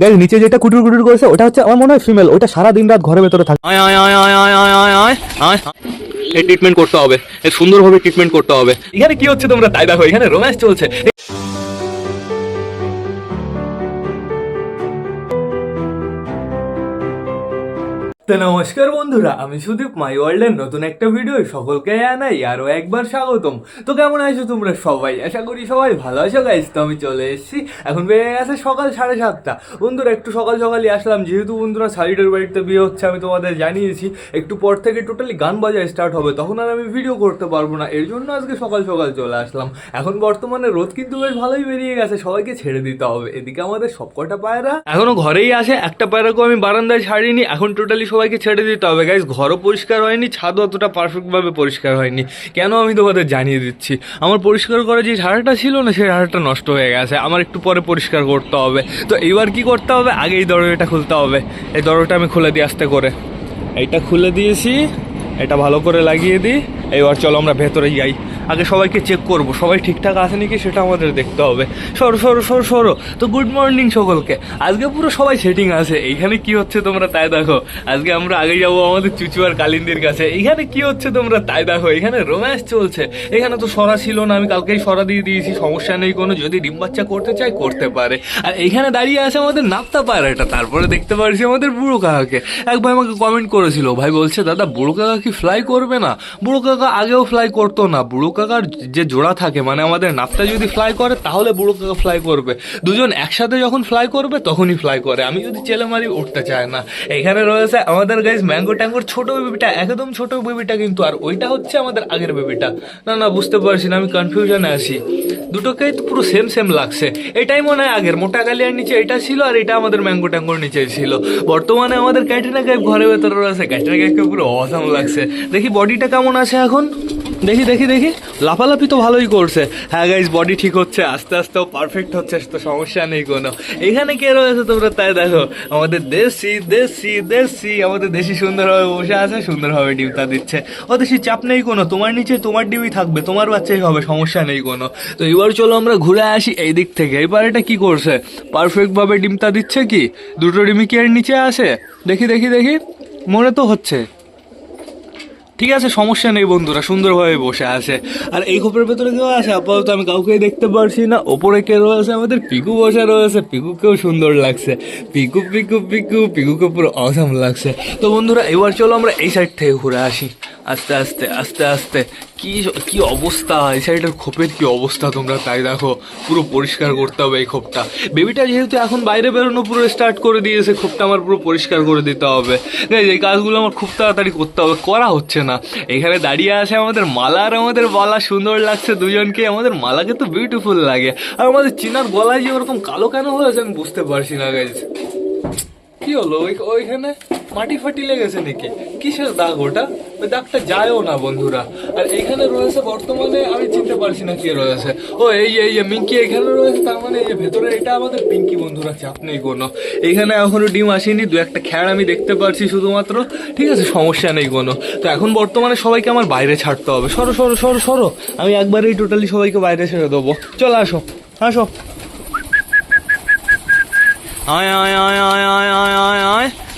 দেখ নিচে যেটা কুটুর কুটুর করেছে ওটা হচ্ছে আমার মনে হয় ফিমেল ওটা সারা দিন রাত ঘরের ভেতরে থাকে। ট্রিটমেন্ট করতে হবে। সুন্দরভাবে ট্রিটমেন্ট করতে হবে। এখানে কি হচ্ছে তোমরা? তাই দেখো এখানে রোম্যান্স চলছে। তো নমস্কার বন্ধুরা, আমি সুদীপ মাই ওয়ার্ল্ডের নতুন একটা ভিডিও সকলকে জানাই আরও একবার স্বাগতম। তো কেমন আছো তোমরা সবাই? আশা করি সবাই ভালো আছো গাইজ তো আমি চলে এসেছি। এখন বেড়ে গেছে সকাল সাড়ে সাতটা। বন্ধুরা, একটু সকাল সকালই আসলাম। যেহেতু বন্ধুরা সাইডের বাড়িতে বিয়ে হচ্ছে, আমি তোমাদের জানিয়েছি, একটু পর থেকে টোটালি গান বাজা স্টার্ট হবে। তখন আর আমি ভিডিও করতে পারব না। এর জন্য আজকে সকাল সকাল চলে আসলাম। এখন বর্তমানে রোদ কিন্তু বেশ ভালোই বেরিয়ে গেছে। সবাইকে ছেড়ে দিতে হবে। এদিকে আমাদের সবকটা পায়রা এখনও ঘরেই আসে একটা প্যারাকো আমি বারান্দায় ছাড়িনি। এখন টোটালি সবাইকে ছেড়ে দিতে হবে। গাইজ ঘরও পরিষ্কার হয়নি, ছাদও অতটা পারফেক্টভাবে পরিষ্কার হয়নি। কেন আমি তোমাদের জানিয়ে দিচ্ছি? আমার পরিষ্কার করা যে ঝাড়াটা ছিল না, সেই ঝাড়াটা নষ্ট হয়ে গেছে। আমার একটু পরে পরিষ্কার করতে হবে। তো এইবার কি করতে হবে? আগে এই দরজাটা খুলতে হবে। এই দরজাটা আমি খুলে দিই আস্তে করে। এইটা খুলে দিয়েছি। এটা ভালো করে লাগিয়ে দিই। এবার চলো আমরা ভেতরে যাই। আগে সবাইকে চেক করব। সবাই ঠিকঠাক আছে নাকি সেটা আমাদের দেখতে হবে। সরো সরো সরো সরো। তো গুড মর্নিং সকলকে। আজকে পুরো সবাই সেটিং আছে। এইখানে কি হচ্ছে তোমরা তাই দেখো। আজকে আমরা আগে যাব আমাদের চুচু আর কালিন্দির কাছে। এইখানে কি হচ্ছে তোমরা তাই দেখো। এখানে রোম্যান্স চলছে। এখানে তো সরা ছিল না। আমি কালকেই সরা দিয়ে দিয়েছি। সমস্যা নেই কোনো। যদি ডিম বাচ্চা করতে চাই করতে পারে। আর এইখানে দাঁড়িয়ে আছে আমাদের নাপ্তা পায়রাটা। তারপরে দেখতে পারছি আমাদের বুড়ো কাকাকে। এক ভাই আমাকে কমেন্ট করেছিল। ভাই বলছে, দাদা, বুড়ো কাকা কি ফ্লাই করবে না? বুড়ো কাকা আগেও ফ্লাই করতো না। বুড়ো কাকার যে জোড়া থাকে মানে আমাদের নাপটা যদি ফ্লাই করে, তাহলে বুড়ো কাকা ফ্লাই করবে। দুজন একসাথে যখন ফ্লাই করবে, তখনই ফ্লাই করে। আমি যদি চেলে মারি উঠতে চায় না। এখানে রয়েছে আমাদের গাইজ ম্যাঙ্গো ট্যাঙ্গোর ছোট বেবিটা একদম ছোট বেবিটা কিন্তু। আর ওইটা হচ্ছে আমাদের আগের বেবিটা না না, বুঝতে পারছি না, আমি কনফিউশনে আছি। দুটোকেই তো পুরো সেম সেম লাগছে। এটাই মনে হয় আগের। মোটা কালিয়ার নিচে এটা ছিল, আর এটা আমাদের ম্যাঙ্গো ট্যাঙ্গোর নিচে ছিল। বর্তমানে আমাদের ক্যাটরিনা কাইফ ঘরের ভেতরে রয়েছে। ক্যাটরিনা কাইফকে পুরো অসাম লাগছে। দেখি বডিটা কেমন আছে এখন? দেখি দেখি দেখি। লাফালাফি তো ভালোই করছে। হ্যাঁ গাইজ বডি ঠিক হচ্ছে, আস্তে আস্তেও পারফেক্ট হচ্ছে, তো সমস্যা নেই কোনো। এখানে কে রয়েছে তোমরা? তাই দেখো, আমাদের দেশি দেশি দেশি, আমাদের দেশি সুন্দরভাবে বসে আছে, সুন্দরভাবে ডিমটা দিচ্ছে। ও দেশি চাপ নেই কোনো, তোমার নিচে তোমার ডিমই থাকবে, তোমার বাচ্চাই হবে, সমস্যা নেই কোনো। তো এবার চলো আমরা ঘুরে আসি এই দিক থেকে। এবার এটা কি করছে? পারফেক্টভাবে ডিমটা দিচ্ছে কি? দুটো ডিমই কি এর নিচে আসে দেখি দেখি দেখি। মনে তো হচ্ছে। ঠিক আছে, সমস্যা নেই বন্ধুরা, সুন্দরভাবে বসে আছে। আর এই খোপের ভেতরে কেউ আছে? আপাতত আমি কাউকে দেখতে পারছি না। ওপরে কে রয়েছে? আমাদের পিকু বসে রয়েছে। পিকুকেও সুন্দর লাগছে। পিকু পিকু পিকু, পিকুকে পুরো অসাম লাগছে। তো বন্ধুরা, এবার চলো আমরা এই সাইড থেকে ঘুরে আসি। আস্তে আস্তে আস্তে আস্তে। কি কি অবস্থা? এই সাইডের খোপের কি অবস্থা তোমরা? তাই দেখো, পুরো পরিষ্কার করতে হবে এই খোপটা। বেবিটা যেহেতু এখন বাইরে বেরোনো পুরো স্টার্ট করে দিয়েছে, খোপটা আমার পুরো পরিষ্কার করে দিতে হবে। এই কাজগুলো আমার খুব তাড়াতাড়ি করতে হবে। করা হচ্ছে না। এখানে দাঁড়িয়ে আছে আমাদের মালা আর আমাদের বলা সুন্দর লাগছে দুজনকে, আমাদের মালাকে তো বিউটিফুল লাগে। আর আমাদের চিনার গলায় যে ওরকম কালো কেন হয়েছে আমি বুঝতে পারছি না গাইজ কি হলো? ওই ওইখানে মাটি ফাটি লেগেছে নাকি? কিসের দাগ ওটা? দাগটা যায়ও না, বন্ধুরা। আর এইখানে রয়েছে, বর্তমানে আমি চিনতে পারছি না কি রয়েছে। ও, এই এই মিঙ্কি এখানে রয়েছে, তার মানে এই ভেতরে, এটা আমাদের পিঙ্কি, বন্ধুরা, চাপ নেই কোনো। এখনও ডিম আসেনি, দু একটা খ্যাড় আমি দেখতে পারছি শুধুমাত্র। ঠিক আছে, সমস্যা নেই কোনো। তো এখন বর্তমানে সবাইকে আমার বাইরে ছাড়তে হবে। সরো সরো সরো সরো। আমি একবারেই টোটালি সবাইকে বাইরে ছেড়ে দেবো। চলে, আসো আসো। আয় আয় আয় আয় আয় আয় আয় আয়।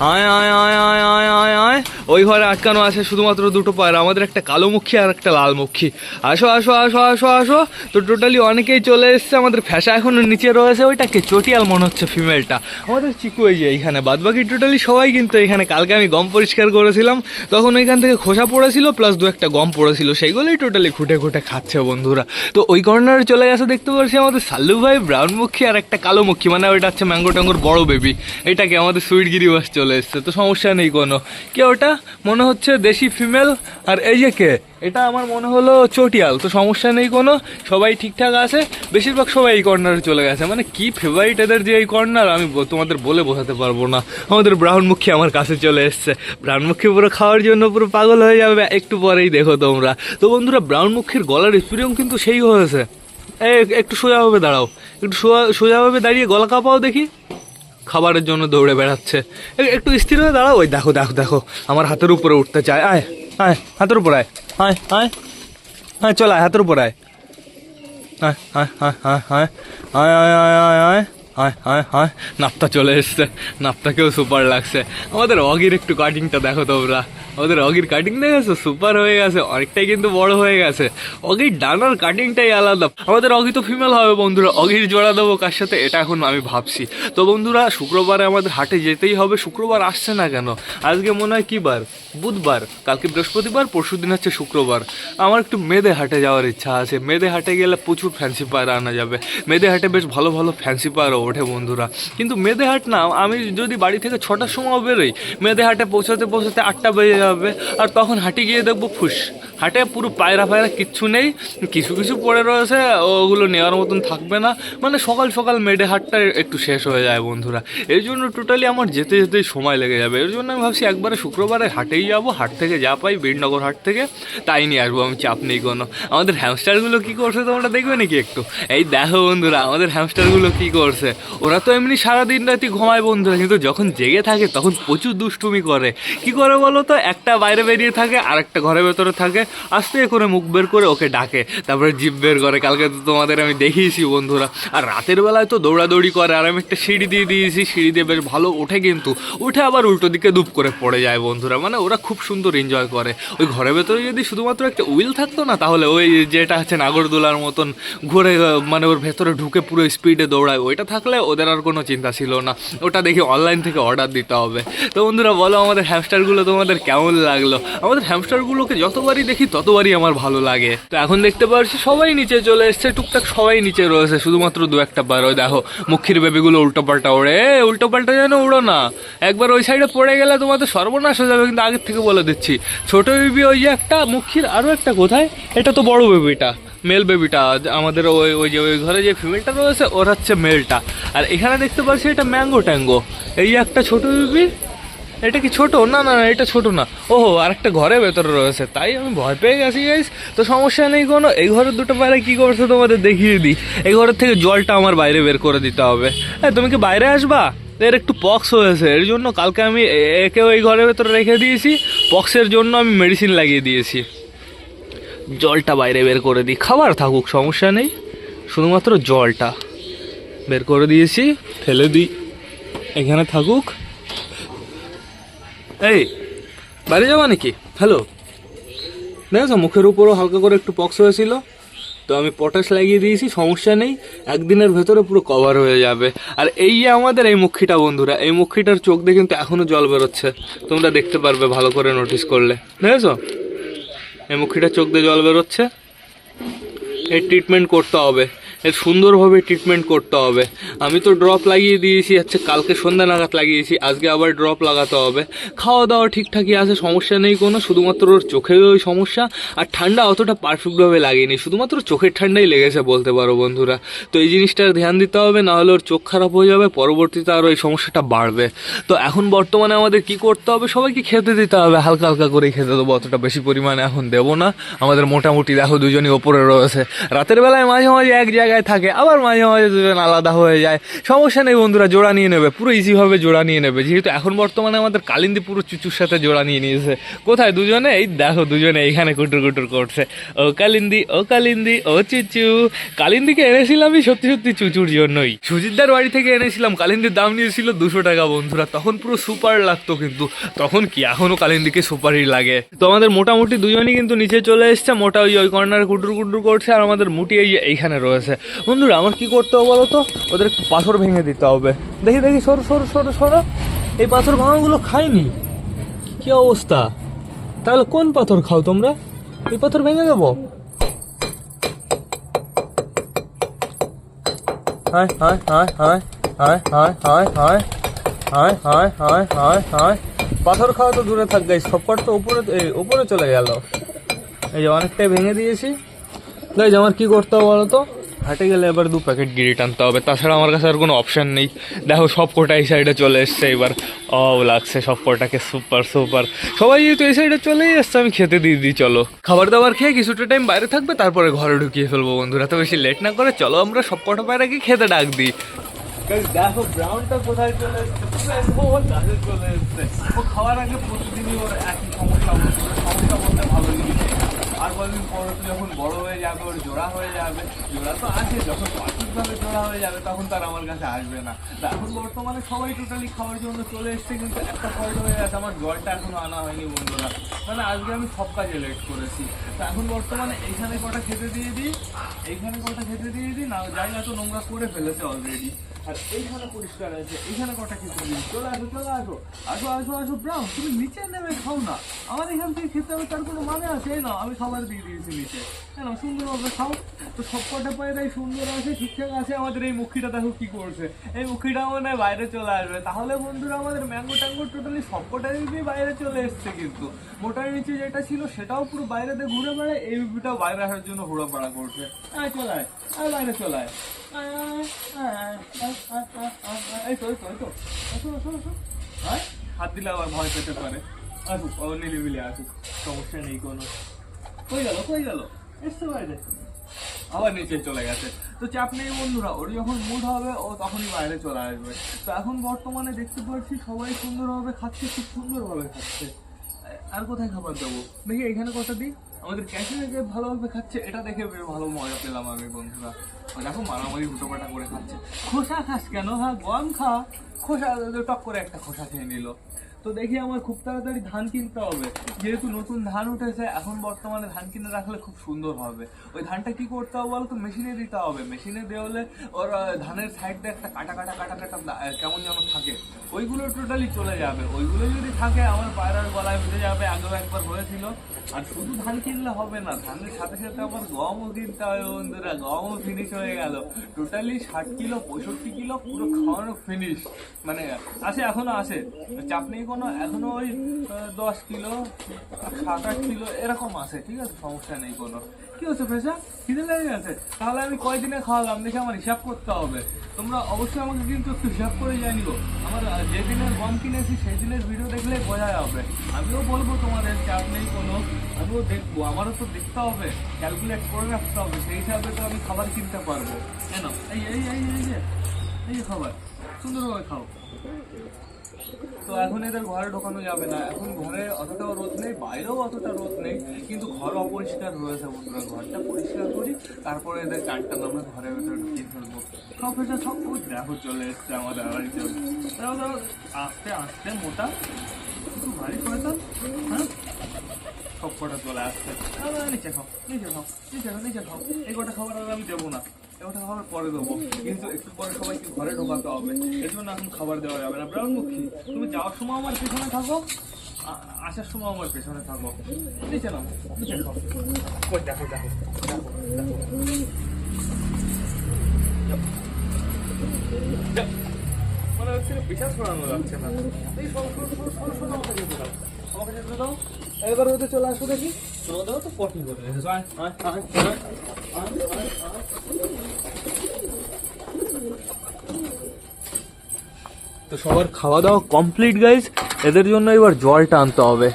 আয় আয় আয় আয় আয় আয় আয়। ওই ঘরে আটকানো আছে শুধুমাত্র দুটো পায়রা, আমাদের একটা কালো মুখী আর একটা লাল মুখী। আসো আসো আসো আসো আসো। তো টোটালি অনেকেই চলে এসছে, আমাদের ফ্যাসা এখনও নিচে রয়েছে, ওইটাকে চটিয়াল মনে হচ্ছে ফিমেলটা আমাদের চিকু এই যে এইখানে, বাদবাকি টোটালি সবাই কিন্তু এখানে, কালকে আমি গম পরিষ্কার করেছিলাম। তখন ওইখান থেকে খোসা পড়েছিল প্লাস দু একটা গম পড়েছিল, সেইগুলোই টোটালি খুঁটে খুঁটে খাচ্ছে বন্ধুরা। তো ওই কর্নারে চলে গেছে, দেখতে পাচ্ছি আমাদের সাল্লু ভাই ব্রাউন মুখী আর একটা কালো মুখী মানে ওইটা হচ্ছে ম্যাঙ্গো ট্যাঙ্গোর বড় বেবি এটাকে আমাদের সুইট গিরিবাস চলে এসছে, তো সমস্যা নেই কোনো। কে ওটা? মনে হচ্ছে দেশি ফিমেল আর এই যে কে? এটা আমার মনে হলো চটিয়াল, তো সমস্যা নেই কোনো। সবাই ঠিকঠাক আছে, বেশিরভাগ সবাই এই কর্নারে চলে গেছে। মানে কি ফেভারিট এদের যে এই কর্নার আমি তোমাদের বলে বোঝাতে পারব না। আমাদের ব্রাউন মুখী আমার কাছে চলে এসছে। ব্রাউন মুখী পুরো খাওয়ার জন্য পুরো পাগল হয়ে যাবে, একটু পরেই দেখো তোমরা। তো বন্ধুরা ব্রাউন মুখীর গলার স্প্রিয়ং কিন্তু সেই হয়েছে। এই একটু সোজাভাবে দাঁড়াও। একটু সোজা- সোজাভাবে দাঁড়িয়ে গলা কাঁপাও দেখি। খাবারের জন্য দৌড়ে বেড়াচ্ছে। একটু স্থির হয়ে দাঁড়াও। ওই দেখো দেখো দেখো। আমার হাতের উপরে উঠতে চায়। আয় আয়, হাতের উপর আয়। আয় আয়। আয়, চল, আয়, হাতের উপর আয়। আয় আয় আয় আয় আয় আয় আয় আয় আয় আয়। হায় হায় হায়, নাপটা চলে এসছে। নাপটাকেও সুপার লাগছে। আমাদের অগির একটু কাটিংটা দেখো তোমরা। আমাদের অগির কাটিং দেখেছ সুপার হয়ে গেছে। অনেকটাই কিন্তু বড় হয়ে গেছে। অগির ডানার কাটিংটাই আলাদা। আমাদের অগি তো ফিমেল হবে বন্ধুরা। অগির জোড়া দেবো কার সাথে? এটা এখন আমি ভাবছি। তো বন্ধুরা, শুক্রবারে আমাদের হাটে যেতেই হবে। শুক্রবার আসছে না কেন? আজকে মনে হয় কী বার? বুধবার। কালকে বৃহস্পতিবার পরশু দিন হচ্ছে শুক্রবার। আমার একটু মেদে হাটে যাওয়ার ইচ্ছা আছে। মেদে হাটে গেলে প্রচুর ফ্যান্সি পায়রা আনা যাবে। মেদে হাটে বেশ ভালো ভালো ফ্যান্সি পায়রা ওঠে বন্ধুরা। কিন্তু মেদেহাট না, আমি যদি বাড়ি থেকে ছটার সময় বেরোই মেদে হাটে পৌঁছাতে পৌঁছাতে আটটা বেজে যাবে, আর তখন হাটে গিয়ে দেখব ফুস, হাটে পুরো পায়রা ফায়রা কিচ্ছু নেই, কিছু কিছু পড়ে রয়েছে, ওগুলো নেওয়ার মতন থাকবে না মানে সকাল সকাল মেডে হাটটা একটু শেষ হয়ে যায় বন্ধুরা। এই জন্য টোটালি আমার যেতে যেতেই সময় লেগে যাবে, এর জন্য আমি ভাবছি একবারে শুক্রবারে হাটেই যাব, হাট থেকে যা পাই বীরনগর হাট থেকে, তাই নিয়ে আসব আমি, চাপ নেই কোনো। আমাদের হ্যামস্টারগুলো কী করছে তোমরা দেখবে নাকি একটু? এই দেখো বন্ধুরা, আমাদের হ্যামস্টারগুলো কী করছে? ওরা তো এমনি সারাদিন রাতি ঘুমায় বন্ধুরা, কিন্তু যখন জেগে থাকে তখন প্রচুর দুষ্টুমি করে। কি করে বলো তো? একটা বাইরে বেরিয়ে থাকে আর একটা ঘরের ভেতরে থাকে, আস্তে করে মুখ বের করে ওকে ডাকে। তারপরে জিভ বের করে, কালকে তো তোমাদের আমি দেখিয়েছি বন্ধুরা। আর রাতের বেলায় তো দৌড়াদৌড়ি করে, আর আমি একটা সিঁড়ি দিয়ে দিয়েছি, সিঁড়ি দিয়ে বেশ ভালো ওঠে কিন্তু, উঠে আবার উল্টো দিকে দুপ করে পড়ে যায় বন্ধুরা। মানে ওরা খুব সুন্দর এনজয় করে। ওই ঘরের ভেতরে যদি শুধুমাত্র একটা উইল থাকতো না, তাহলে ওই যেটা হচ্ছে নাগরদোলার মতন ঘুরে মানে ওর ভেতরে ঢুকে পুরো স্পিডে দৌড়ায়, ওইটা থাকলে ওদের আর কোনো চিন্তা ছিল না। ওটা দেখি অনলাইন থেকে অর্ডার দিতে হবে। তো বন্ধুরা বলো আমাদের হ্যামস্টারগুলো তোমাদের কেমন লাগল? আমাদের হ্যামস্টারগুলোকে যতবারই দেখি ততবারই আমার ভালো লাগে। তো এখন দেখতে পাচ্ছি সবাই নিচে চলে এসছে টুকটাক সবাই নিচে রয়েছে শুধুমাত্র দু একটা বার। ওই দেখো মুখির বেবিগুলো উল্টো পাল্টা ওড়ে। এ, উল্টো পাল্টা যেন উড়ো না। একবার ওই সাইডে পড়ে গেলে তোমাদের সর্বনাশ হয়ে যাবে কিন্তু আগের থেকে বলে দিচ্ছি। ছোট বেবি ওই যে একটা মুখির আরও একটা কোথায়? এটা তো বড় বেবিটা মেল বেবিটা আমাদের ওই ওই যে ওই ঘরে যে ফিমেলটা রয়েছে ওর হচ্ছে মেলটা আর এখানে দেখতে পাচ্ছি এটা ম্যাঙ্গো ট্যাঙ্গো। এই একটা ছোট বেবি, এটা কি ছোট? না না এটা ছোট না। ওহো আর একটা ঘরে ভেতরে রয়েছে। তাই আমি ভয় পেয়ে গেছি গাইস তো সমস্যা নেই কোনো। এই ঘরের দুটো পায়রা কী করছে তোমাদের দেখিয়ে দিই। এই ঘরের থেকে জলটা আমার বাইরে বের করে দিতে হবে। হ্যাঁ তুমি কি বাইরে আসবা? এর একটু পক্স হয়েছে। এর জন্য কালকে আমি এ- একে ওই ঘরের ভেতরে রেখে দিয়েছি। পক্সের জন্য আমি মেডিসিন লাগিয়ে দিয়েছি। জলটা বাইরে বের করে দিই। খাবার থাকুক, সমস্যা নেই। শুধুমাত্র জলটা। বের করে দিয়েছি। ফেলে দিই। এখানে থাকুক। এই বাইরে যাবা নাকি? হ্যালো দেখেছ, মুখের উপরও হালকা করে একটু পক্স হয়েছিল। তো আমি পটাশ লাগিয়ে দিয়েছি, সমস্যা নেই। একদিনের ভেতরে পুরো কভার হয়ে যাবে। আর এই যে আমাদের এই মুখিটা, বন্ধুরা, এই মুখিটার চোখ দিয়ে কিন্তু এখনও জল বেরোচ্ছে। তোমরা দেখতে পারবে ভালো করে নোটিস করলে। দেখেছ? এই মুখিটা চোখ দিয়ে জল বেরোচ্ছে। এর ট্রিটমেন্ট করতে হবে। এর সুন্দরভাবে ট্রিটমেন্ট করতে হবে। আমি তো ড্রপ লাগিয়ে দিয়েছি হচ্ছে কালকে সন্ধ্যা নাগাদ লাগিয়েছি, আজকে আবার ড্রপ লাগাতে হবে। খাওয়া দাওয়া ঠিকঠাকই আছে, সমস্যা নেই কোনো, শুধুমাত্র ওর চোখের ওই সমস্যা। আর ঠান্ডা অতটা পারফেক্টভাবে লাগেনি, শুধুমাত্র চোখের ঠান্ডাই লেগেছে বলতে পারো বন্ধুরা। তো এই জিনিসটার ধ্যান দিতে হবে নাহলে ওর চোখ খারাপ হয়ে যাবে, পরবর্তীতে আর ওই সমস্যাটা বাড়বে। তো এখন বর্তমানে আমাদের কি করতে হবে, সবাইকে খেতে দিতে হবে, হালকা হালকা করেই খেতে দেবো, অতটা বেশি পরিমাণে এখন দেবো না। আমাদের মোটামুটি দেখো দুজনই ওপরে রয়েছে। রাতের বেলায় মাঝে মাঝে এক জায়গায় থাকে, আবার মাঝে মাঝে দুজন আলাদা হয়ে যায়। সমস্যা নেই বন্ধুরা, জোড়া নিয়ে নেবে। পুরো ইজিভাবে জোড়া নিয়ে নেবে। যেহেতু এখন বর্তমানে আমাদের কালিন্দি পুরো চুচুর সাথে জোড়া নিয়ে নিয়েছে। কোথায় দুজনে? এই দেখো, দুজনে এইখানে কুটুর কুটুর করছে। ও কালিন্দি ও কালিন্দি, ও চুচু। কালিন্দিকে এনেছিলামই সত্যি সত্যি চুচুর জন্যই। সুজিতদার বাড়ি থেকে এনেছিলাম, কালিন্দির দাম নিয়েছিল দুশো টাকা বন্ধুরা। তখন পুরো সুপার লাগতো কিন্তু, তখন কি এখনও কালিন্দিকে সুপারই লাগে। তো আমাদের মোটামুটি দুজনই কিন্তু নিচে চলে এসছে, মোটা ওই ওই কর্নারে কুটুর কুটুর করছে, আর আমাদের মুটি এই এইখানে রয়েছে। বন্ধুরা আমার কি করতে হবে বলো তো ওদের একটু পাথর ভেঙে দিতে হবে দেখি দেখি সরো সরো সরো সরো এই পাথর ভাঙাগুলো খায়নি কি অবস্থা তাহলে কোন পাথর খাও তোমরা এই পাথর ভেঙে দেবো হায় হায় হায় হায় হায় হায় হায় হায় হায় হায় হায় হায় হায় পাথর খাওয়া তো দূরে থাক গাই সবকট তো উপরে উপরে চলে গেল এই যে অনেকটাই ভেঙে দিয়েছি গাইজ আমার কি করতে হবে বলো তো হাটে গেলে এবার দু প্যাকেট গিরি টানতে হবে। তাছাড়া আমার কাছে আর কোনো অপশান নেই। দেখো সব কটা এই সাইডে চলে এসছে এবার। ও লাগছে সব কটাকে সুপার সুপার সবাই যেহেতু এই সাইডে চলেই এসছে, আমি খেতে দিয়ে দিই, চলো। খাবার দাবার খেয়ে কিছুটা টাইম বাইরে থাকবে, তারপরে ঘরে ঢুকিয়ে ফেলব, বন্ধুরা। তো বেশি লেট না করে, চলো আমরা সব কটা বাইরে গিয়ে খেতে ডাক দিই। দেখো ব্রাউনটা কোথায় চলে এসছে? চলে খাওয়ার আগে প্রতিদিনই ওর একই সমস্যা সমস্যা বলতে আর কদিন পর তো যখন বড় হয়ে যাবে, ওর জোড়া হয়ে যাবে, জোড়া তো আছে, যখন সঠিকভাবে জোড়া হয়ে যাবে, তখন তার আমার কাছে আসবে না। এখন বর্তমানে সবাই টোটালি খাওয়ার জন্য চলে এসছে, কিন্তু একটা ফল্ট হয়ে গেছে, আমার জলটা এখনও আনা হয়নি বন্ধুরা। মানে আজকে আমি সব কাজে লেট করেছি। তা এখন বর্তমানে এইখানে কটা খেতে দিয়ে দিই, এইখানে কটা খেতে দিয়ে দিই, না জায়গা তো নোংরা করে ফেলেছে অলরেডি আর এইখানে পরিষ্কার আছে, এইখানে কটা খেতে দিই। চলে আসো চলে আসো। আসো আসো আসো ব্রাউ তুমি নিচে নেমে খাও না। আমার এখান থেকে খেতে হবে, তার কোনো মানে আছে? না আমি খাবার দিয়ে দিয়েছি। খাও তো সুন্দর ঠিকঠাক আছে। আমাদের এই মুখিটা দেখো এই মনে হয় বাইরে চলে আসবে। তাহলে বন্ধুরা, আমাদের ম্যাঙ্গো ট্যাঙ্গো টোটালি বাইরে চলে এসছে কিন্তু। মোটার নিচে যেটা ছিল, সেটাও পুরো বাইরেতে ঘুরে বেড়ায়। এই বিপিটাও বাইরে আসার জন্য ঘোরাপাড়া করছে। আয়, চলে বাইরে চলে আয়। এই তো হাত দিলে আবার ভয় পেতে পারে। আসুক নিলিমিলে আসুক। সমস্যা নেই কোনো। কই গেল কই গেল। এসছে বাইরে। আবার নিচে চলে গেছে। তো চাপ নেই বন্ধুরা, ওর যখন মুড হবে, ও তখনই বাইরে চলে আসবে। তো এখন বর্তমানে দেখতে পাচ্ছি সবাই সুন্দরভাবে খাচ্ছে, খুব সুন্দরভাবে খাচ্ছে। আর কোথায় খাবার দেবো? দেখি এখানে কথা দিই। আমাদের ক্যাশিয়ার যে ভালোভাবে খাচ্ছে, এটা দেখে ভালো মজা পেলাম আমি বন্ধুরা। দেখো, মারামারি হুটোপাটা করে খাচ্ছে। খোসা খাস কেন হ্যাঁ গম খা। খোসা, টক করে একটা খোসা খেয়ে নিল। তো দেখি আমার খুব তাড়াতাড়ি ধান কিনতে হবে। যেহেতু নতুন ধান উঠেছে, এখন বর্তমানে ধান কিনে রাখলে খুব সুন্দর হবে। ওই ধানটা কি করতে হবে বলতো? মেশিনে দিতে হবে। মেশিনে দেওয়ালে ওর ধানের সাইডটা একটা কাটা কাটা কাটা কাটা কেমন যেন থাকে। ওইগুলো টোটালি চলে যাবে। ওইগুলো যদি থাকে, আমার পায়রার গলায় বেঁধে যাবে, আগেও একবার হয়েছিল। আর শুধু ধান কিনলে হবে না, ধানের সাথে সাথে আমার গমও কিনতে হবে বন্ধুরা। গমও ফিনিশ হয়ে গেল। টোটালি ষাট কিলো, পঁয়ষট্টি কিলো, পুরো খাওয়ানো ফিনিশ মানে আছে এখনও আছে চাপ নেই কোনো এখনও ওই দশ কিলো, সাত আট কিলো এরকম আছে, ঠিক আছে? সমস্যা নেই কোনো। কি হচ্ছে পেশা খিদে লেগে গেছে? তাহলে আমি কয়দিনে খাওয়ালাম? দেখে আমার হিসাব করতে হবে। তোমরা অবশ্যই আমাকে কিন্তু একটু হিসাব করে জানিও। আমার যে দিনের গম কিনেছি সেই দিনের ভিডিও দেখলে বোঝা যাবে। আমিও বলব তোমাদের, চাপ নেই কোনো। আমিও দেখব। আমারও তো দেখতে হবে ক্যালকুলেট করে রাখতে হবে। সেই হিসাবে তো আমি খাবার কিনতে পারব। কেন? এই এই এই এই যে এই যে খাবার। সুন্দরভাবে খাও। তো এখন এদের ঘরে ঢোকানো যাবে না। এখন ঘরে অতটাও রোদ নেই, বাইরেও অতটা রোদ নেই, কিন্তু ঘর অপরিষ্কার রয়েছে বন্ধুরা, ঘরটা পরিষ্কার করি, তারপরে এদের চারটা আমরা ঘরের ভেতরে ঢুকিয়ে ফেলব। সব এটা সব দেখো, চলে এসছে আমাদের বাড়িতে আস্তে আস্তে, মোটা। একটু ভারী করে তো হ্যাঁ? সব কটা চলে আসছে। নিচে খাও নিচে খাও নিচে খাও নিচে খাও। এই কটা খাবার আর আমি দেবো না। পরে দেবো। কিন্তু একটু পরে সবাইকে ঘরে ঢোকাতে হবে? এর এখন খাবার দেওয়া যাবে না। তুমি যাওয়ার সময় আমার পেছনে থাকো। আসার সময় আমার পেছনে থাকো। নিচে নাও নিচে মানে হচ্ছে বিশ্বাস করানো যাচ্ছে না। এই যেতে দাও আমাকে যেতে এবার চলে আসো দেখি। ওদেরও তো পটি করে রেখেছো। আয়, আয়, আয়, আয়, আয়, আয়, আয়। তো সবার খাওয়া দাওয়া কমপ্লিট গাইজ এদের জন্য এবার জলটা আনতে হবে।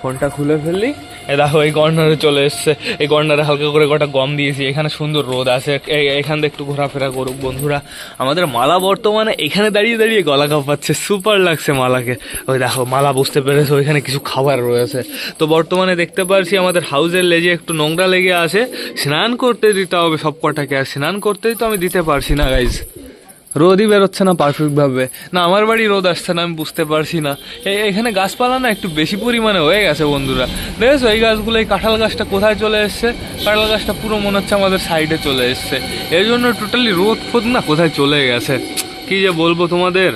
ফোনটা খুলে ফেললি। এ দেখো, এই কর্নারে চলে এসছে। এই কর্নারে হালকা করে কটা গম দিয়েছি। এখানে সুন্দর রোদ আছে। এখান থেকে একটু ঘোরাফেরা করুক, বন্ধুরা। আমাদের মালা বর্তমানে এখানে দাঁড়িয়ে দাঁড়িয়ে গলা কাঁপাচ্ছে। সুপার লাগছে মালাকে। ওই দেখো, মালা বুঝতে পেরেছে ওইখানে কিছু খাবার রয়েছে। তো বর্তমানে দেখতে পারছি আমাদের হাউজের লেজে একটু নোংরা লেগে আছে। স্নান করতে দিতে হবে সব কটাকে আর স্নান করতেই তো আমি দিতে পারছি না গাইজ রোদই বেরোচ্ছে না পারফেক্টভাবে না, আমার বাড়ি রোদ আসছে না, আমি বুঝতে পারছি না। এখানে গাছপালা না একটু বেশি পরিমাণে হয়ে গেছে বন্ধুরা। দেখেছ, এই গাছগুলো, এই কাঁঠাল গাছটা কোথায় চলে এসছে? কাঁঠাল গাছটা পুরো মনে হচ্ছে আমাদের সাইডে চলে এসছে। এই জন্য টোটালি রোদ ফোদ না কোথায় চলে গেছে? কি যে বলব তোমাদের?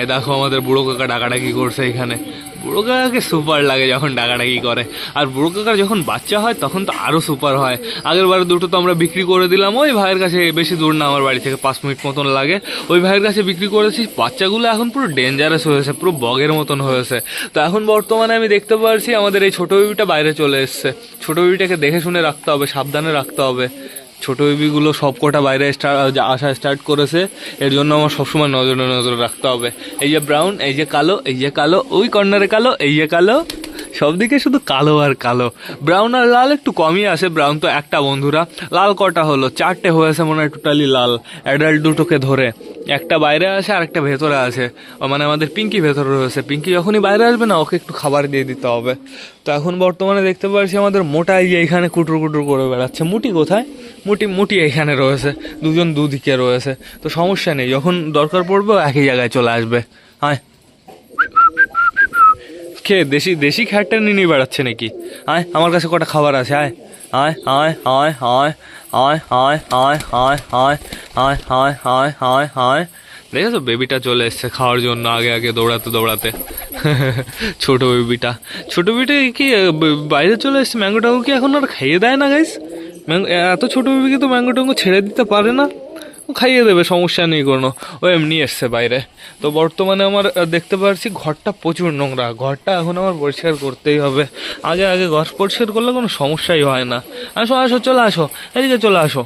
এ দেখো আমাদের বুড়ো কাকা ডাকাডাকি করছে এখানে। বুড়ো কাকাকে সুপার লাগে যখন ডাকাডাকি করে। আর বুড়ো কাকার যখন বাচ্চা হয়, তখন তো আরও সুপার হয়। আগের বারে দুটো তো আমরা বিক্রি করে দিলাম, ওই ভাইয়ের কাছে বেশি দূর না আমার বাড়ি থেকে, পাঁচ মিনিট মতন লাগে। ওই ভাইয়ের কাছে বিক্রি করেছি, বাচ্চাগুলো এখন পুরো ডেঞ্জারাস হয়েছে, পুরো বগের মতন হয়েছে। তো এখন বর্তমানে আমি দেখতে পারছি, আমাদের এই ছোটো বেবিটা বাইরে চলে এসছে। ছোটো বেবিটাকে দেখে শুনে রাখতে হবে, সাবধানে রাখতে হবে। ছোট বেবিগুলো সব কটা বাইরে আসা স্টার্ট করেছে, এর জন্য আমার সবসময় নজরে নজরে রাখতে হবে। এই যে ব্রাউন এই যে কালো, এই যে কালো, ওই কর্নারে কালো, এই যে কালো সব দিকে শুধু কালো আর কালো। ব্রাউন আর লাল একটু কমই আছে ব্রাউন তো একটা বন্ধুরা। লাল কটা হলো? চারটে হয়েছে মনে হয় টোটালি লাল। অ্যাডাল্ট দুটোকে ধরে। একটা বাইরে আছে আর একটা ভেতরে আছে মানে আমাদের পিঙ্কি ভেতরে রয়েছে। পিঙ্কি যখনই বাইরে আসবে না, ওকে একটু খাবার দিয়ে দিতে হবে। তো এখন বর্তমানে দেখতে পাচ্ছি আমাদের মোটা এই যে এখানে কুটুর কুটুর করে বেড়াচ্ছে। মুটি কোথায়? মুটি মুটি এখানে রয়েছে। দুজন দুদিকে রয়েছে। তো সমস্যা নেই, যখন দরকার পড়বে একই জায়গায় চলে আসবে। আয়। কে দেশি দেশি খ্যাটটা নিয়ে নিয়ে বেড়াচ্ছে নাকি আয় আমার কাছে কটা খাবার আছে আয় আয় আয় আয় আয় আয় আয় আয় আয় আয় আয় আয় আয় আয় আয় দেখেছ বেবিটা চলে এসছে খাওয়ার জন্য আগে আগে দৌড়াতে দৌড়াতে ছোট বেবিটা ছোট বেবিটা কি বাইরে চলে এসছে ম্যাঙ্গো টাঙ্গো কি এখন আর খাইয়ে দেয় না গাইস ম্যাঙ্গো এত ছোট বেবিকে তো ম্যাঙ্গো টাঙ্গো ছেড়ে দিতে পারে না খাইয়ে দেবে, সমস্যা নেই কোনো। ও এমনি এসছে বাইরে। তো বর্তমানে আমার দেখতে পাচ্ছি ঘরটা প্রচুর নোংরা। ঘরটা এখন আমার পরিষ্কার করতেই হবে। আগে আগে ঘর পরিষ্কার করলে কোনো সমস্যাই হয় না। আসো আসো, চলে আসো। এদিকে চলে আসো।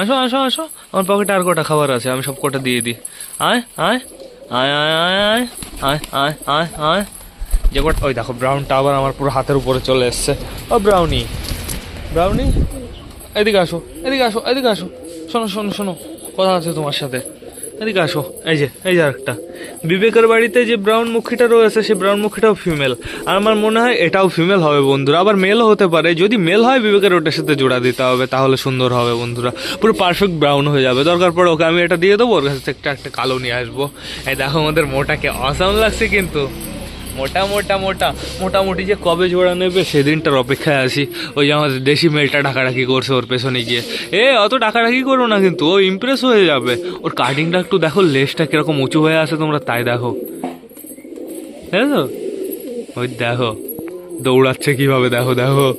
আসো আসো আসো। আমার পকেটে আর কটা খাবার আছে, আমি সব কটা দিয়ে দিই। আয় আয় আয় আয় আয় আয় আয় আয় আয় আয়। যে কটা ওই দেখো ব্রাউনটা আবার আমার পুরো হাতের উপরে চলে এসছে। ও ব্রাউনি ব্রাউনি এদিকে আসো এদিকে আসো এদিকে আসো। শোনো শোনো শোনো। কথা আছে তোমার সাথে। এদিকে আসো। এই যে এই যে আরেকটা। বিবেকের বাড়িতে যে ব্রাউন মুখীটা রয়েছে সেই ব্রাউন মুখীটাও ফিমেল আর আমার মনে হয় এটাও ফিমেল হবে বন্ধুরা। আবার মেলও হতে পারে। যদি মেল হয়, বিবেকের ওটার সাথে জোড়া দিতে হবে, তাহলে সুন্দর হবে বন্ধুরা। পুরো পারফেক্ট ব্রাউন হয়ে যাবে। দরকার পড়ে ওকে আমি এটা দিয়ে দেবো, ওর কাছে একটা একটা কালো নিয়ে আসব। এই দেখো আমাদের মোটাকে অসাম লাগছে কিন্তু। মোটা মোটা মোটা, মোটামুটি যে কবে জোড়া নেবে সেদিনটার অপেক্ষায় আছি। ওই যে আমাদের দেশি মেলটা ডাকাডাকি করছে ওর পেছনে গিয়ে। এ, অত ডাকাডাকি করো না কিন্তু, ও ইমপ্রেস হয়ে যাবে। ওর কাটিংটা একটু দেখো লেসটা কীরকম উঁচু হয়ে আছে তোমরা তাই দেখো। দেখো ওই দেখো, দৌড়াচ্ছে কীভাবে, দেখো দেখো।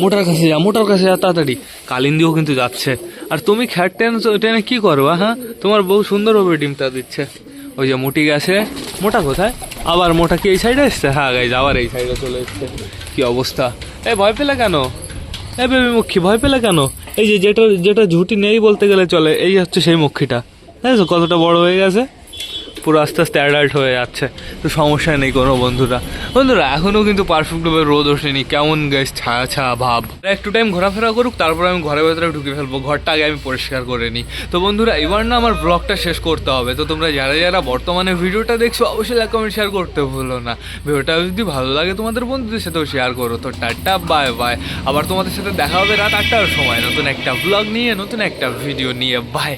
মোটার কাছে যা, মোটার কাছে যা, তাড়াতাড়ি। কালিন্দিও কিন্তু যাচ্ছে। আর তুমি খ্যাট টেন, টেনে কী করবা হ্যাঁ? তোমার বউ সুন্দরভাবে ডিমটা দিচ্ছে। ওই যে মুটি গেছে। মোটা কোথায়? আবার মোটা কি এই সাইডে এসছে? হ্যাঁ গাইজ আবার এই সাইডে চলে এসছে। কি অবস্থা? এ, ভয় পেলে কেন? এ বেবি মক্ষী ভয় পেলে কেন? এই যে যেটা যেটা ঝুটি নেই বলতে গেলে চলে, এই হচ্ছে সেই মক্ষীটা হ্যাঁ কতটা বড় হয়ে গেছে। পুরো আস্তে আস্তে অ্যাডাল্ট হয়ে যাচ্ছে। তো সমস্যা নেই কোনো বন্ধুরা। বন্ধুরা এখনও কিন্তু পারফেক্টভাবে রোদ ওঠেনি। কেমন গেছ ছায়া ছায়া ভাব একটু টাইম ঘোরাফেরা করুক, তারপর আমি ঘরের ভেতরে ঢুকে ফেলব। ঘরটা আগে আমি পরিষ্কার করে নিই। তো বন্ধুরা, এবার না আমার ব্লগটা শেষ করতে হবে। তো তোমরা যারা যারা বর্তমানে ভিডিওটা দেখছ, অবশ্যই লাইক কমেন্ট শেয়ার করতে ভুলো না। ভিডিওটা যদি ভালো লাগে তোমাদের বন্ধুদের সাথেও শেয়ার করো। তো টাটা বাই বাই আবার তোমাদের সাথে দেখা হবে রাত আটটার সময়। নতুন একটা ব্লগ নিয়ে, নতুন একটা ভিডিও নিয়ে। বাই